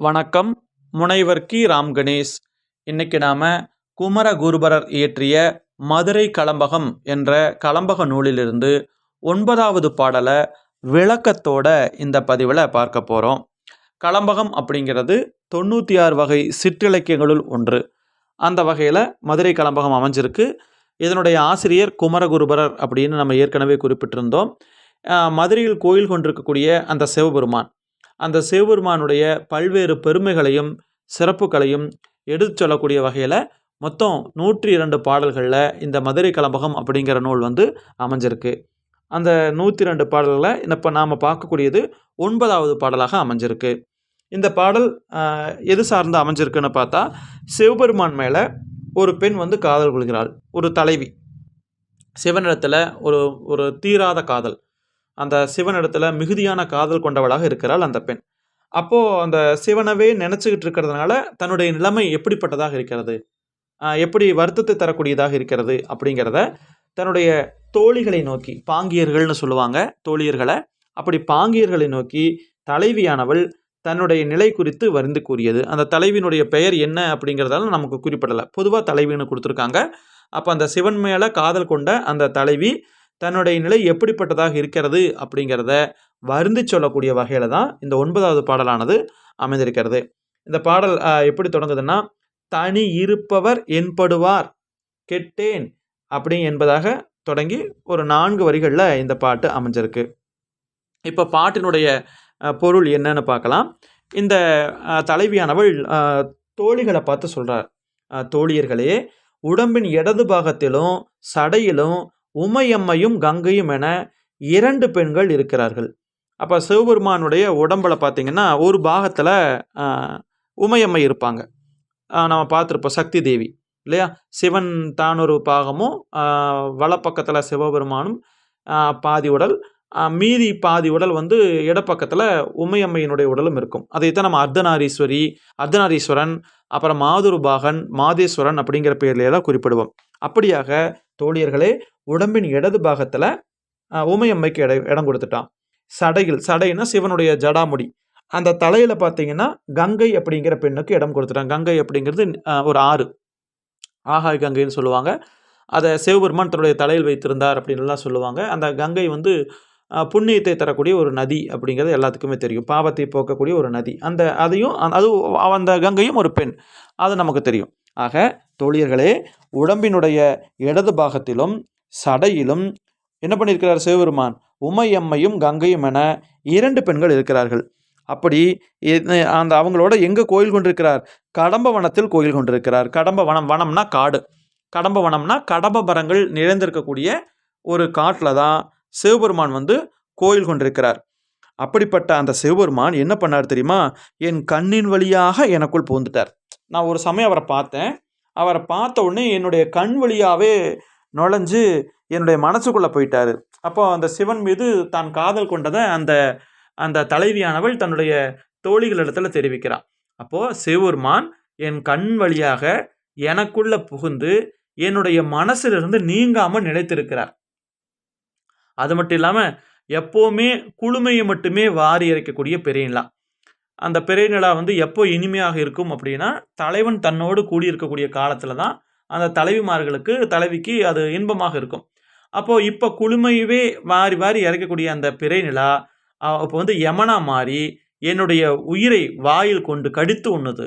வணக்கம். முனைவர் கி. ராம் கணேஷ். இன்னைக்கு நாம் குமர குருபரர் இயற்றிய மதுரை கலம்பகம் என்ற கலம்பக நூலிலிருந்து ஒன்பதாவது பாடலை விளக்கத்தோட இந்த பதிவில் பார்க்க போகிறோம் கலம்பகம் அப்படிங்கிறது தொண்ணூற்றி ஆறு வகை சிற்றிலக்கியங்களுள் ஒன்று. அந்த வகையில் மதுரை கலம்பகம் அமைஞ்சிருக்கு. இதனுடைய ஆசிரியர் குமரகுருபரர் அப்படின்னு நம்ம ஏற்கனவே குறிப்பிட்டிருந்தோம். மதுரையில் கோயில் கொண்டிருக்கக்கூடிய அந்த சிவபெருமான். அந்த சிவபெருமானுடைய பல்வேறு பெருமைகளையும் சிறப்புகளையும் எடுத்து சொல்லக்கூடிய வகையில் மொத்தம் நூற்றி இரண்டு பாடல்களில் இந்த மதுரை கலம்பகம் அப்படிங்கிற நூல் வந்து அமைஞ்சிருக்கு. அந்த நூற்றி ரெண்டு பாடல்களை இப்போ நாம் பார்க்கக்கூடியது ஒன்பதாவது பாடலாக அமைஞ்சிருக்கு. இந்த பாடல் எது சார்ந்து அமைஞ்சிருக்குன்னு பார்த்தா சிவபெருமான் மேலே ஒரு பெண் வந்து காதல் கொள்கிறாள். ஒரு தலைவி. சிவனிடத்தில் ஒரு ஒரு தீராத காதல். அந்த சிவனிடத்தில் மிகுதியான காதல் கொண்டவளாக இருக்கிறாள் அந்த பெண். அப்போது அந்த சிவனவே நினச்சிக்கிட்டு இருக்கிறதுனால தன்னுடைய நிலைமை எப்படிப்பட்டதாக இருக்கிறது? எப்படி வருத்தத்தை தரக்கூடியதாக இருக்கிறது? அப்படிங்கிறத தன்னுடைய தோழிகளை நோக்கி பாங்கியர்கள்னு சொல்லுவாங்க தோழியர்களை அப்படி பாங்கியர்களை நோக்கி தலைவியானவள் தன்னுடைய நிலை குறித்து வருந்து கூறியது. அந்த தலைவியினுடைய பெயர் என்ன அப்படிங்கிறதால நமக்கு குறிப்பிடலை. பொதுவாக தலைவின்னு கொடுத்துருக்காங்க. அப்போ அந்த சிவன் மேலே காதல் கொண்ட அந்த தலைவி தன்னுடைய நிலை எப்படிப்பட்டதாக இருக்கிறது அப்படிங்கிறத வருந்து சொல்லக்கூடிய வகையில் தான் இந்த ஒன்பதாவது பாடலானது அமைந்திருக்கிறது. இந்த பாடல் எப்படி தொடங்குதுன்னா தனி இருப்பவர் என்படுவார் கெட்டேன் அப்படி என்பதாக தொடங்கி ஒரு நான்கு வரிகளில் இந்த பாட்டு அமைஞ்சிருக்கு. இப்போ பாட்டினுடைய பொருள் என்னன்னு பார்க்கலாம். இந்த தலைவியானவள் தோழிகளை பார்த்து சொல்கிறார் தோழியர்களே உடம்பின் இடது பாகத்திலும் சடையிலும் உமையம்மையும் கங்கையும் என இரண்டு பெண்கள் இருக்கிறார்கள். அப்போ சிவபெருமானுடைய உடம்பில் பார்த்தீங்கன்னா ஒரு பாகத்தில் உமையம்மை இருப்பாங்க. நம்ம பார்த்துருப்போம் சக்தி தேவி இல்லையா? சிவன் தான் ஒரு பாகமும் வலப்பக்கத்தில் சிவபெருமானும் பாதி உடல் மீதி பாதி உடல் வந்து இடப்பக்கத்தில் உமையம்மையினுடைய உடலும் இருக்கும். அதைத்தான் நம்ம அர்த்தநாரீஸ்வரி அர்த்தநாரீஸ்வரன் அப்புறம் மாதுருபாகன் மாதேஸ்வரன் அப்படிங்கிற பேர்லேயே தான் குறிப்பிடுவோம். அப்படியாக தோழியர்களே உடம்பின் இடது பாகத்தில் உமையம்மைக்கு இட இடம் கொடுத்துட்டான். சடையில் சடைன்னா சிவனுடைய ஜடாமுடி. அந்த தலையில் பார்த்தீங்கன்னா கங்கை அப்படிங்கிற பெண்ணுக்கு இடம் கொடுத்துட்டான். கங்கை அப்படிங்கிறது ஒரு ஆறு. ஆகாய் கங்கைன்னு சொல்லுவாங்க. அதை சிவபெருமான் தன்னுடைய தலையில் வைத்திருந்தார் அப்படின்னுலாம் சொல்லுவாங்க. அந்த கங்கை வந்து புண்ணியத்தை தரக்கூடிய ஒரு நதி அப்படிங்கிறது எல்லாத்துக்குமே தெரியும். பாவத்தை போக்கக்கூடிய ஒரு நதி. அந்த அதையும் அது அந்த கங்கையும் ஒரு பெண். அது நமக்கு தெரியும். ஆக தோழியர்களே உடம்பினுடைய இடது பாகத்திலும் சடையிலும் என்ன பண்ணியிருக்கிறார் சிவபெருமான்? உமையம்மையும் கங்கையும் என இரண்டு பெண்கள் இருக்கிறார்கள். அப்படி அந்த அவங்களோட எங்கே கோயில் கொண்டிருக்கிறார்? கடம்ப வனத்தில் கோயில் கொண்டிருக்கிறார். கடம்ப வனம் வனம்னா காடு. கடம்ப வனம்னா கடம்ப மரங்கள் நிறைந்திருக்கக்கூடிய ஒரு காட்டில் தான் சிவபெருமான் வந்து கோயில் கொண்டிருக்கிறார். அப்படிப்பட்ட அந்த சிவபெருமான் என்ன பண்ணார் தெரியுமா? என் கண்ணின் வழியாக எனக்குள் புகுந்துட்டார். நான் ஒரு சமயம் அவரை பார்த்தேன். அவரை பார்த்த உடனே என்னுடைய கண் வழியாகவே நுழைஞ்சு என்னுடைய மனசுக்குள்ளே போயிட்டாரு. அப்போ அந்த சிவன் மீது தான் காதல் கொண்டதை அந்த அந்த தலைவியானவள் தன்னுடைய தோழிகளிடத்தில் தெரிவிக்கிறான் அப்போது சிவபெருமான் என் கண் வழியாக எனக்குள்ள புகுந்து என்னுடைய மனசிலிருந்து நீங்காமல் நிலைத்திருக்கிறார். அது மட்டும் இல்லாமல் எப்போவுமே குளுமையை மட்டுமே வாரி இறைக்கக்கூடிய பெரியலாம் அந்த பெரியநிலா வந்து எப்போ இனிமையாக இருக்கும் அப்படின்னா தலைவன் தன்னோடு கூடியிருக்கக்கூடிய காலத்தில் தான் அந்த தலைவிமார்களுக்கு தலைவிக்கு அது இன்பமாக இருக்கும். அப்போது இப்போ குளுமையவே மாறி மாறி இறக்கக்கூடிய அந்த பிறைநிலா அப்போ வந்து யமனா மாறி என்னுடைய உயிரை வாயில் கொண்டு கடித்து உண்ணுது.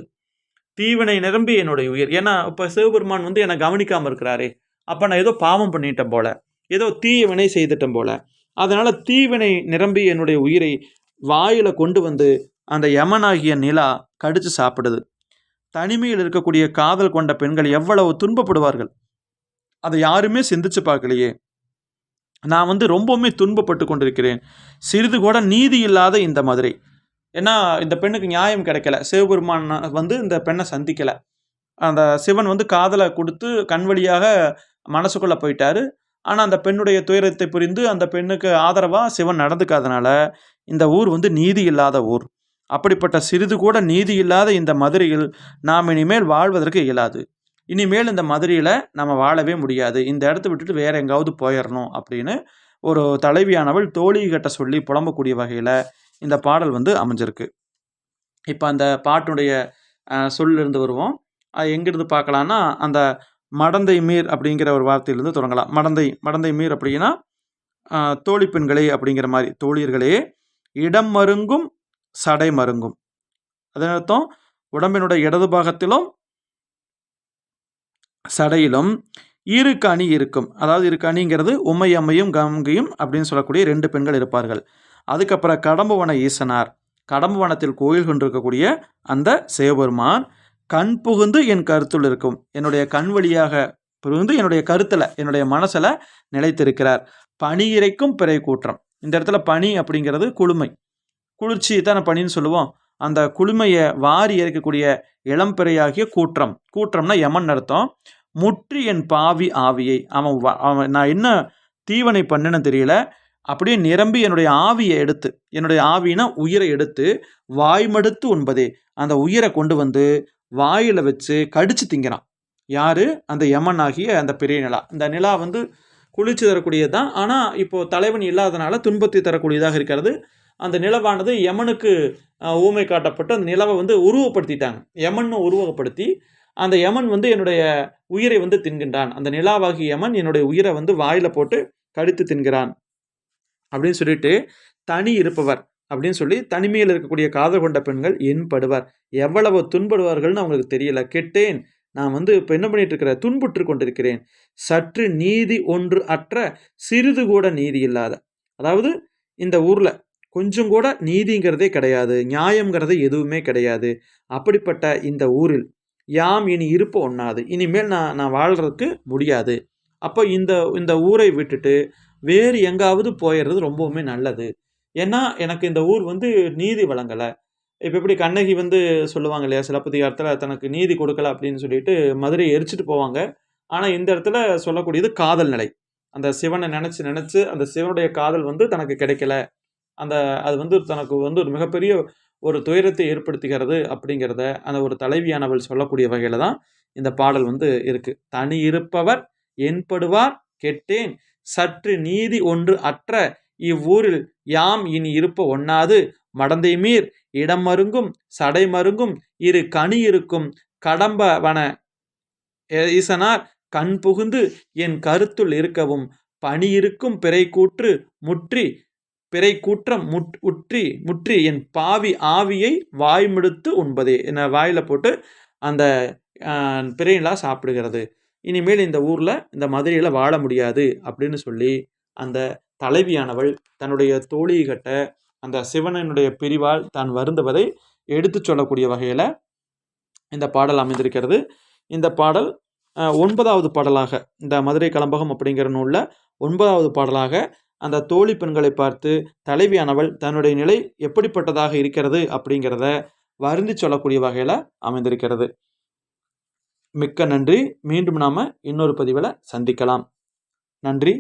தீவினை நிரம்பி என்னுடைய உயிர். ஏன்னா இப்போ சிவபெருமான் வந்து என்னை கவனிக்காமல் இருக்கிறாரே. அப்போ நான் ஏதோ பாவம் பண்ணிட்டேன் போல. ஏதோ தீய வினை செய்துட்டேன் போல. அதனால் தீவினை நிரம்பி என்னுடைய உயிரை வாயில் கொண்டு வந்து அந்த யமனாகிய நிலா கடித்து சாப்பிடுது. தனிமையில் இருக்கக்கூடிய காதல் கொண்ட பெண்கள் எவ்வளவு துன்பப்படுவார்கள்? அதை யாருமே சிந்திச்சு பார்க்கலையே. நான் வந்து ரொம்பவுமே துன்பப்பட்டு கொண்டிருக்கிறேன். சிறிது கூட நீதி இல்லாத இந்த மதுரை. ஏன்னா இந்த பெண்ணுக்கு நியாயம் கிடைக்கல. சிவபெருமான் வந்து இந்த பெண்ணை சந்திக்கலை. அந்த சிவன் வந்து காதலை கொடுத்து கண் வழியாக மனசுக்குள்ள போயிட்டாரு. ஆனால் அந்த பெண்ணுடைய துயரத்தை புரிந்து அந்த பெண்ணுக்கு ஆதரவாக சிவன் நடந்துக்காதனால இந்த ஊர் வந்து நீதி இல்லாத ஊர். அப்படிப்பட்ட சிறிது கூட நீதி இல்லாத இந்த மதுரையில் நாம் இனிமேல் வாழ்வதற்கு இயலாது. இனிமேல் இந்த மதுரையில் நம்ம வாழவே முடியாது. இந்த இடத்த விட்டுட்டு வேற எங்காவது போயிடணும் அப்படின்னு ஒரு தலைவியானவள் தோழிகிட்ட சொல்லி புலம்பக்கூடிய வகையில் இந்த பாடல் வந்து அமைஞ்சிருக்கு. இப்போ அந்த பாட்டுடைய சொல்லிருந்து வருவோம். அது எங்கிருந்து பார்க்கலான்னா அந்த மடந்தை மீர் அப்படிங்கிற ஒரு வார்த்தையிலிருந்து தொடங்கலாம். மடந்தை மடந்தை மீர் அப்படின்னா தோழி பெண்களே அப்படிங்கிற மாதிரி தோழியர்களே இடம் மருங்கும் சடை மருங்கும். அதன் அர்த்தம் உடம்பினுடைய இடது பாகத்திலும் சடையிலும் இரு கனி இருக்கும். அதாவது இரு கனிங்கிறது உமையம்மையும் கங்கையும் அப்படின்னு சொல்லக்கூடிய ரெண்டு பெண்கள் இருப்பார்கள். அதுக்கப்புறம் கடம்புவன ஈசனார். கடம்புவனத்தில் கோயில் கொண்டிருக்கக்கூடிய அந்த சிவபெருமான் கண் புகுந்து என் கருத்துள் இருக்கும். என்னுடைய கண் வழியாக புகுந்து என்னுடைய கருத்தில் என்னுடைய மனசில் நிலைத்திருக்கிறார். பனி இறைக்கும் பிறை கூற்றம். இந்த இடத்துல பனி அப்படிங்கிறது குளுமை. குளிர்ச்சி தான் பனின்னு சொல்லுவோம். அந்த குளுமையை வாரி இறைக்கக்கூடிய இளம்பெறையாகிய கூற்றம். கூற்றம்னா யமன் அர்த்தம். முற்றி என் பாவி ஆவியை. அவன் அவன் நான் என்ன தீவனை பண்ணுன்னு தெரியல. அப்படியே நிரம்பி என்னுடைய ஆவியை எடுத்து என்னுடைய ஆவினா உயிரை எடுத்து வாய்மடுத்து உண்பதே. அந்த உயிரை கொண்டு வந்து வாயில் வச்சு கடிச்சு திங்கிறான். யாரு? அந்த யமன் ஆகிய அந்த பெரிய நிலா. இந்த நிலா வந்து குளிர்ச்சி தரக்கூடியது தான் ஆனால் இப்போது தலைவன் இல்லாதனால துன்பத்தை தரக்கூடியதாக இருக்கிறது. அந்த நிலவானது யமனுக்கு ஊமை காட்டப்பட்டு அந்த நிலவை வந்து உருவப்படுத்திட்டாங்க யமன் உருவகப்படுத்தி அந்த யமன் வந்து என்னுடைய உயிரை வந்து தின்கின்றான். அந்த நிலாவாகி யமன் என்னுடைய உயிரை வந்து வாயில போட்டு கடித்து தின்கிறான். அப்படின்னு சொல்லிட்டு தனி இருப்பவர் அப்படின்னு சொல்லி தனிமையில் இருக்கக்கூடிய காதல் கொண்ட பெண்கள் என்படுவர் எவ்வளவு துன்படுவார்கள்னு அவங்களுக்கு தெரியல. கெட்டேன் நான் வந்து இப்போ என்ன பண்ணிட்டு இருக்கிற? துன்புற்று கொண்டிருக்கிறேன். சற்று நீதி ஒன்று அற்ற சிறிது கூட நீதி இல்லாத. அதாவது இந்த ஊரில் கொஞ்சம் கூட நீதிங்கிறதே கிடையாது நியாயங்கிறது எதுவுமே கிடையாது. அப்படிப்பட்ட இந்த ஊரில் யாம் இனி இருப்ப ஒண்ணாது. இனிமேல் நான் நான் வாழ்கிறதுக்கு முடியாது. அப்போ இந்த இந்த ஊரை விட்டுட்டு வேறு எங்காவது போயிடுறது ரொம்பவுமே நல்லது. ஏன்னா எனக்கு இந்த ஊர் வந்து நீதி வழங்கலை. இப்போ எப்படி கண்ணகி வந்து சொல்லுவாங்க இல்லையா சிலப்பதிகாரத்தில் தனக்கு நீதி கொடுக்கல அப்படின்னு சொல்லிட்டு மதுரையை எரிச்சிட்டு போவாங்க. ஆனால் இந்த இடத்துல சொல்லக்கூடியது காதல் நிலை. அந்த சிவனை நினச்சி நினச்சி அந்த சிவனுடைய காதல் வந்து தனக்கு கிடைக்கல. அந்த அது வந்து தனக்கு வந்து ஒரு மிகப்பெரிய ஒரு துயரத்தை ஏற்படுத்துகிறது அப்படிங்கிறத அந்த ஒரு தலைவியானவள் சொல்லக்கூடிய வகையில் தான் இந்த பாடல் வந்து இருக்கு. தனி இருப்பவர் என்படுவார் கெட்டேன் சற்று நீதி ஒன்று அற்ற இவ்வூரில் யாம் இனி இருப்ப ஒண்ணாது. மடந்தை மீர் இடம் மருங்கும் சடை மருங்கும் இரு கனி இருக்கும். கடம்ப வன ஈசனார் கண் புகுந்து என் கருத்துள் இருக்கவும். பனி இருக்கும் பிறை கூற்று முற்றி பிறை கூற்றம் முட் உற்றி முற்றி என் பாவி ஆவியை வாய்மிடுத்து உண்பதே. என்ன வாயில் போட்டு அந்த பிறையெல்லாம் சாப்பிடுகிறது. இனிமேல் இந்த ஊரில் இந்த மதுரையில் வாழ முடியாது அப்படின்னு சொல்லி அந்த தலைவியானவள் தன்னுடைய தோழிகிட்ட அந்த சிவனனுடைய பிரிவால் தான் வருந்துவதை எடுத்துச் சொல்லக்கூடிய வகையில் இந்த பாடல் அமைந்திருக்கிறது. இந்த பாடல் ஒன்பதாவது பாடலாக இந்த மதுரை கலம்பகம் அப்படிங்கிற நூலில் ஒன்பதாவது பாடலாக அந்த தோழி பெண்களை பார்த்து தலைவியானவள் தன்னுடைய நிலை எப்படிப்பட்டதாக இருக்கிறது? அப்படிங்கிறத வருந்தி சொல்லக்கூடிய வகையில் அமைந்திருக்கிறது. மிக்க நன்றி. மீண்டும் நாம் இன்னொரு பதிவில் சந்திக்கலாம். நன்றி.